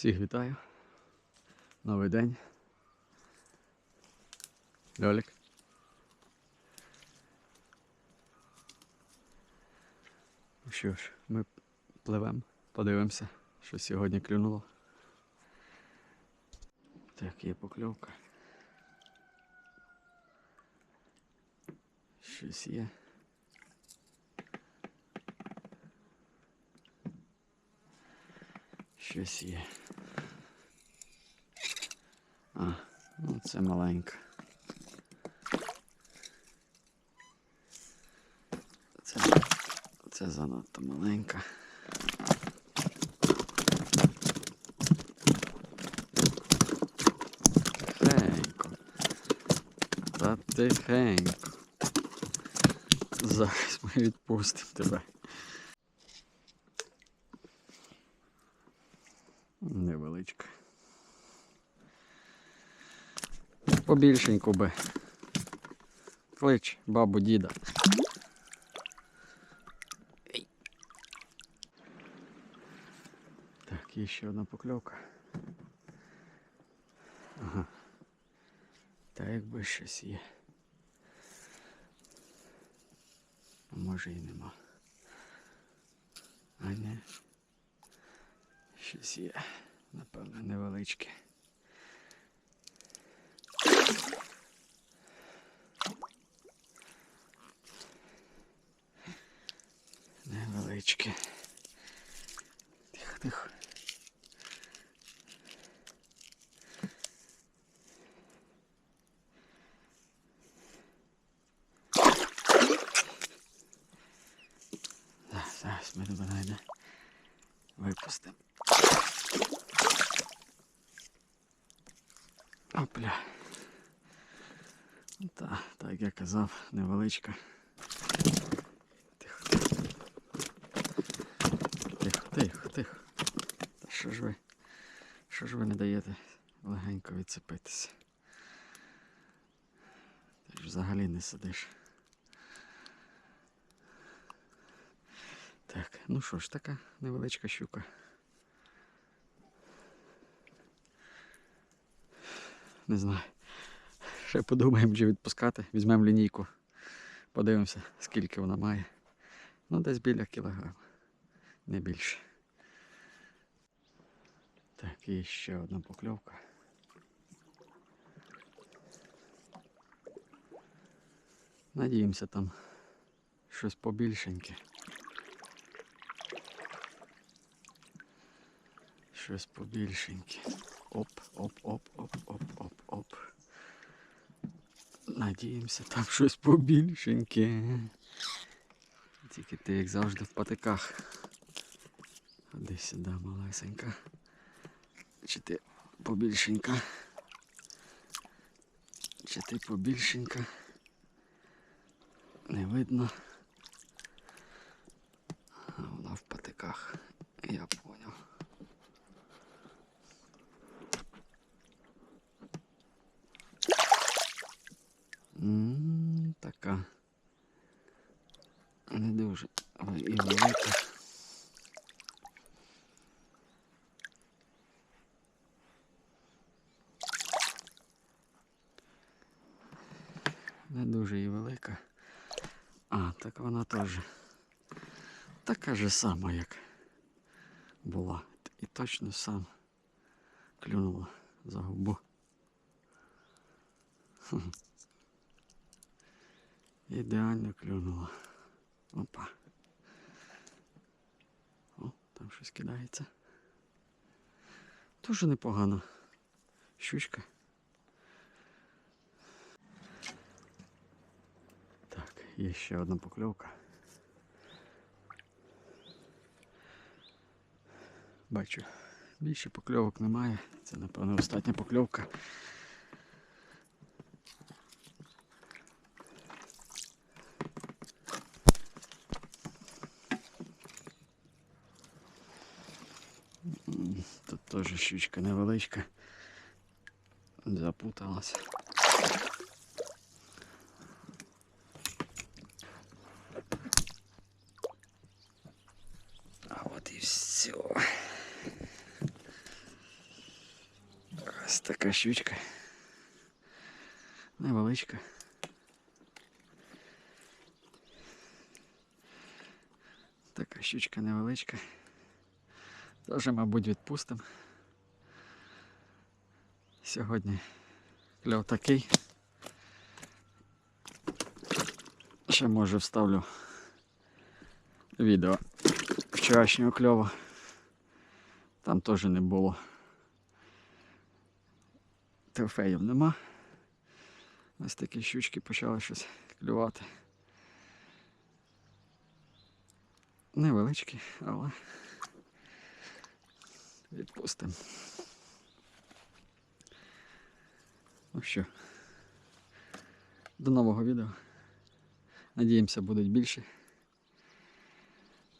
Всіх вітаю. Новий день. Льолік. Ну що ж, ми пливемо, подивимося, що сьогодні клюнуло. Так, є покльовка. Щось є. Щось є. А, ну це маленька. Це, це занадто маленька. Тихенько. Та тихенько. Зараз ми відпустимо тебе. Невеличка. Побільшеньку би. Клич бабу діда. Так, є ще одна покльовка. Ага. Та якби щось є. А може і нема. А не. Щось є. Напевно, невеличке. Невеличке. Тихо, тихо. Зараз, ми тебе найде. Випустимо. Опля. Та, так як я казав, невеличка. Тихо. Тихо, тихо, тихо. Та що ж ви? Що ж ви не даєте легенько відцепитися? Ти ж взагалі не сидиш. Так, ну що ж, така невеличка щука. Не знаю. Ще подумаємо, чи відпускати. Візьмемо лінійку. Подивимося, скільки вона має. Ну, десь біля кілограма. Не більше. Так, і ще одна покльовка. Надіємося там щось побільшеньке. Щось побільшеньке. Оп, оп, оп, оп, оп, оп, оп. Надіємося, там щось побільшеньке. Тільки ти, як завжди, в патиках. Ходи сюди, малесенька. Чи ти побільшенька? Чи ти побільшенька? Не видно. А вона в патиках. Я поняв. М, Така. Не дуже. але І велика. Не дуже і велика. А, так вона теж така же сама, як була. І точно сам клюнула за губу. Ідеально клюнула. Опа. О, там щось кидається. Дуже непогано. Щучка. Так, є ще одна покльовка. Бачу, більше покльовок немає. Це, напевно, остання покльовка. Тут теж щучка невеличка. Запуталась. А от і все. Ось така щучка. Невеличка. Така щучка невеличка. Тоже, мабуть, відпустимо. Сьогодні кльов такий. Ще може вставлю відео вчорашнього кльова. Там теж не було. Трофеїв нема. Ось такі щучки почали щось клювати. Невеличкі, але відпустимо. Ну що, до нового відео. Надіємося, будуть більше.